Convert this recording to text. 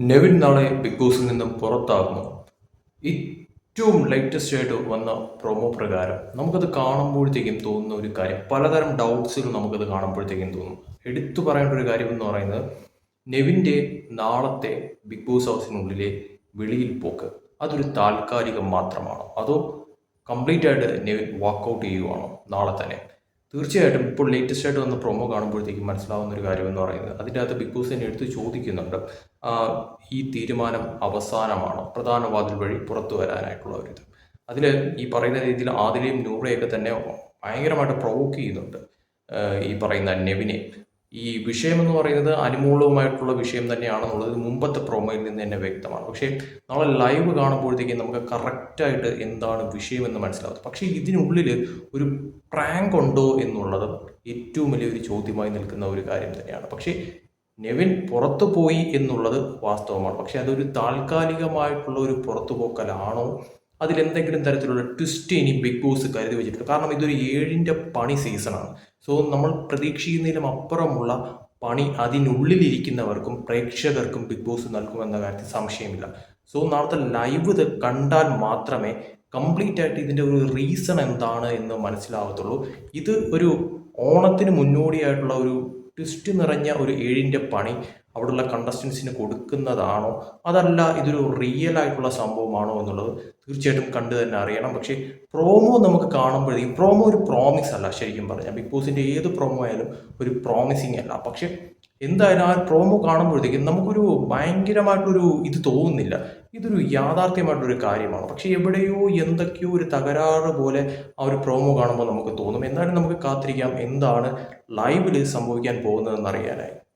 നെവിൻ നാളെ ബിഗ് ബോസിൽ നിന്നും പുറത്താകുന്നു. ഏറ്റവും ലേറ്റസ്റ്റ് ആയിട്ട് വന്ന പ്രൊമോ പ്രകാരം നമുക്കത് കാണുമ്പോഴത്തേക്കും തോന്നുന്ന ഒരു കാര്യം. പലതരം ഡൗട്ട്സുകൾ നമുക്കത് കാണുമ്പോഴത്തേക്കും തോന്നും. എടുത്തു പറയേണ്ട ഒരു കാര്യം എന്ന് പറയുന്നത് നെവിന്റെ നാളത്തെ ബിഗ് ബോസ് ഹൗസിനുള്ളിലെ വെളിയിൽ പോക്ക് അതൊരു താൽക്കാലികം മാത്രമാണ്. അതോ കംപ്ലീറ്റ് ആയിട്ട് നെവിൻ വാക്കൗട്ട് ചെയ്യുവാണോ? നാളെ തന്നെ. തീർച്ചയായിട്ടും ഇപ്പോൾ ലേറ്റസ്റ്റ് ആയിട്ട് വന്ന പ്രൊമോ കാണുമ്പോഴത്തേക്കും മനസ്സിലാവുന്ന ഒരു കാര്യം എന്ന് പറയുന്നത് അതിന്റെ അകത്ത് ബിഗ് ബോസ് തന്നെ എടുത്ത് ചോദിക്കുന്നുണ്ട്. ഈ തീരുമാനം അവസാനമാണോ? പ്രധാന വാതിൽ വഴി പുറത്തു വരാനായിട്ടുള്ള ഒരു ഇത്. അതിൽ ഈ പറയുന്ന രീതിയിൽ ആദിലെയും നൂറയൊക്കെ തന്നെ ഭയങ്കരമായിട്ട് പ്രൊവോക്ക് ചെയ്യുന്നുണ്ട്. ഈ പറയുന്ന നെവിനെ. ഈ വിഷയം എന്ന് പറയുന്നത് അനുമൂലവുമായിട്ടുള്ള വിഷയം തന്നെയാണെന്നുള്ളത് മുമ്പത്തെ പ്രൊമോയിൽ നിന്ന് തന്നെ വ്യക്തമാണ്. പക്ഷേ നാളെ ലൈവ് കാണുമ്പോഴത്തേക്കും നമുക്ക് കറക്റ്റായിട്ട് എന്താണ് വിഷയമെന്ന് മനസ്സിലാവും. പക്ഷേ ഇതിനുള്ളിൽ ഒരു പ്രാങ്ക് ഉണ്ടോ എന്നുള്ളത് ഏറ്റവും വലിയൊരു ചോദ്യമായി നിൽക്കുന്ന ഒരു കാര്യം തന്നെയാണ്. പക്ഷേ നെവിൻ പുറത്തു പോയി എന്നുള്ളത് വാസ്തവമാണ്. പക്ഷേ അതൊരു താൽക്കാലികമായിട്ടുള്ള ഒരു പുറത്തുപോക്കലാണോ അതിലെന്തെങ്കിലും തരത്തിലുള്ള ട്വിസ്റ്റ് ഇനി ബിഗ് ബോസ് കരുതി വെച്ചിട്ടുണ്ട്. കാരണം ഇതൊരു ഏഴിന്റെ പണി സീസണാണ് സോ നമ്മൾ പ്രതീക്ഷിക്കുന്നതിലും അപ്പുറമുള്ള പണി അതിനുള്ളിലിരിക്കുന്നവർക്കും പ്രേക്ഷകർക്കും ബിഗ് ബോസ് നൽകുമെന്ന കാര്യത്തിൽ സംശയമില്ല. സോ നാളത്തെ ലൈവ് ഇത് കണ്ടാൽ മാത്രമേ കംപ്ലീറ്റ് ആയിട്ട് ഇതിന്റെ ഒരു റീസൺ എന്താണ് എന്ന് മനസ്സിലാവത്തുള്ളൂ. ഇത് ഒരു ഓണത്തിന് മുന്നോടിയായിട്ടുള്ള ഒരു ട്വിസ്റ്റ് നിറഞ്ഞ ഒരു ഏഴിന്റെ പണി. അവിടെയുള്ള കണ്ടസ്റ്റൻസിന് കൊടുക്കുന്നതാണോ? അതല്ല ഇതൊരു റിയൽ ആയിട്ടുള്ള സംഭവമാണോ എന്നുള്ളത് തീർച്ചയായിട്ടും കണ്ടു തന്നെ അറിയണം. പക്ഷേ പ്രോമോ നമുക്ക് കാണുമ്പോഴേക്കും പ്രോമോ ഒരു പ്രോമിസ് അല്ല ശരിക്കും പറഞ്ഞാൽ. ബിഗ് ബോസിന്റെ ഏത് പ്രോമോ ആയാലും ഒരു പ്രോമിസിങ് അല്ല. പക്ഷേ എന്തായാലും ആ പ്രോമോ കാണുമ്പോഴത്തേക്കും നമുക്കൊരു ഭയങ്കരമായിട്ടൊരു ഇത് തോന്നുന്നില്ല. ഇതൊരു യാഥാർത്ഥ്യമായിട്ടൊരു കാര്യമാണ്. പക്ഷേ എവിടെയോ എന്തൊക്കെയോ ഒരു തകരാറ് പോലെ ആ ഒരു പ്രോമോ കാണുമ്പോൾ നമുക്ക് തോന്നും. എന്നാലും നമുക്ക് കാത്തിരിക്കാം. എന്താണ് ലൈവിൽ സംഭവിക്കാൻ പോകുന്നതെന്ന് അറിയാനായി.